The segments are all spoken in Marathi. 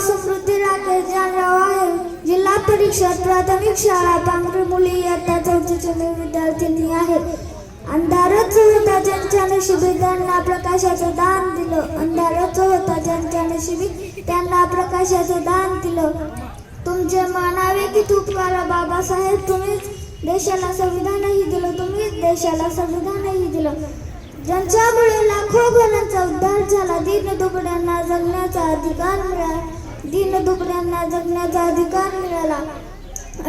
समृद्धी राकेश जानराव आहे जिल्हा परिषद प्राथमिक शाळा पांढरी मुली इयत्ता चौथीचे मी विद्यार्थिनी आहे अंधारच होता ज्यांच्या नशिबी त्यांना प्रकाशाचं दान दिलं. अंधारच होता ज्यांच्या नशिबी त्यांना प्रकाशाचं दान दिलं. तुमचे मानावे की तुकारा बाबासाहेब तुम्हीच देशाला संविधानही दिलं तुम्हीच देशाला संविधानही दिलं. ज्यांच्यामुळे लाखो घरांचा उद्धार झाला दीन दुबड्यांना जगण्याचा अधिकार मिळाला. दिन दुबड्यांना जगण्याचा अधिकार मिळाला.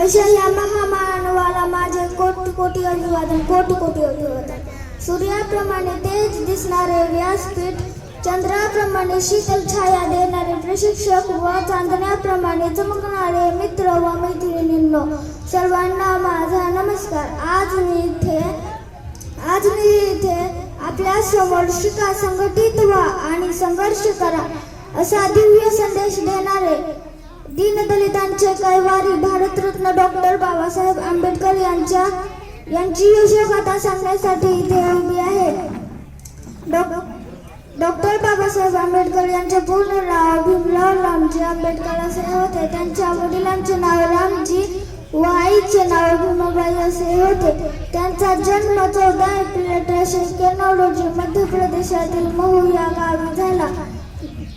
अशा या महामानवाला माझे कोटी कोटी अभिवादन कोटी कोटी अभिवादन. सूर्याप्रमाणे तेज दिसणारे व्यासपीठ चंद्राप्रमाणे शीतल छाया देणारे प्रशिक्षक व चांदण्याप्रमाणे चमकणारे मित्र व मैत्रिणींनो सर्वांना माझा नमस्कार. आज मी इथे आज मी इथे आपल्यासमोर शिका संघटित व्हा आणि संघर्ष करा. असा दिव्य संदेश देणारे दीनदलितांचे कैवारी भारतरत्न डॉक्टर बाबासाहेब आंबेडकर यांच्या यांची यशोगाथा सांगण्यासाठी इथे उभी आहे. डॉ- डॉक्टर बाबासाहेब आंबेडकर यांचे पूर्ण नाव भीमराव रामजी आंबेडकर असे होते. त्यांच्या वडिलांचे नाव रामजी व आईचे नाव भीमाबाई असे होते. त्यांचा जन्म चौदा एप्रिल अठराशे एक्क्याण्णव रोजी मध्य प्रदेशातील महू या गावी झाला.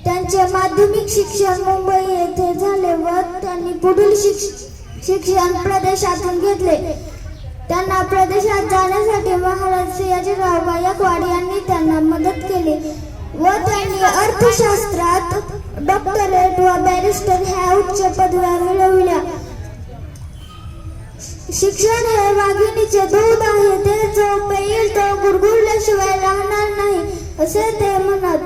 त्यांचे माध्यमिक शिक्षण मुंबई येथे झाले व त्यांनी पुढील शिक्षण प्रदेशातून घेतले. त्यांना प्रदेशात जाण्यासाठी महाराज सयाजीराव गायकवाड यांनी त्यांना मदत केली व त्यांनी अर्थशास्त्रात डॉक्टरेट व बॅरिस्टर ह्या उच्च पदव्या मिळविल्या. शिक्षण हे वाघिणीचे दूध आहे ते जो पेईल तो गुरगुरल्याशिवाय राहणार नाही असे ते म्हणत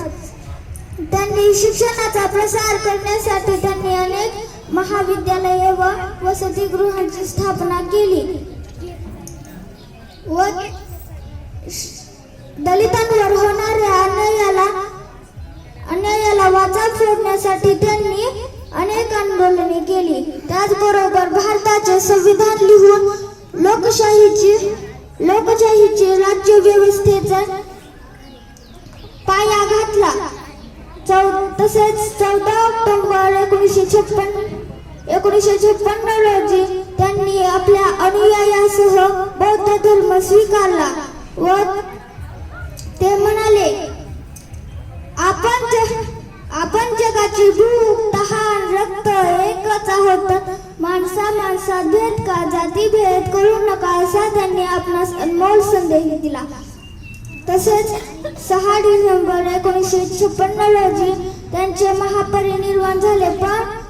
त्यांनी शिक्षणाचा प्रसार करण्यासाठी त्यांनी अनेक महाविद्यालये व वसतिगृहांची स्थापना केली. व दलितांवर होणाऱ्या अन्यायाला अन्यायाला वाचा फोडण्यासाठी त्यांनी अनेक आंदोलने केली. त्याचबरोबर भारताचे संविधान लिहून लोकशाहीची लोकशाहीची राज्य व्यवस्थेचा पाया तसेच चौदा ऑक्टोबर एकोणीसशे छप्पन एकोणीसशे छप्पन्न रोजी त्यांनी आपल्या अनुयायासह बौद्ध धर्म स्वीकारला व ते म्हणाले आपण आपण जगाची भूक तहान रक्त एकच आहोत. माणसा माणसा भेद का जाती भेद करू नका असा त्यांनी आपणास अनमोल संदेश दिला. तसेच सहा डिसेंबर एकोणीसशे छप्पन्न रोजी त्यांचे महापरिनिर्वाण झाले पण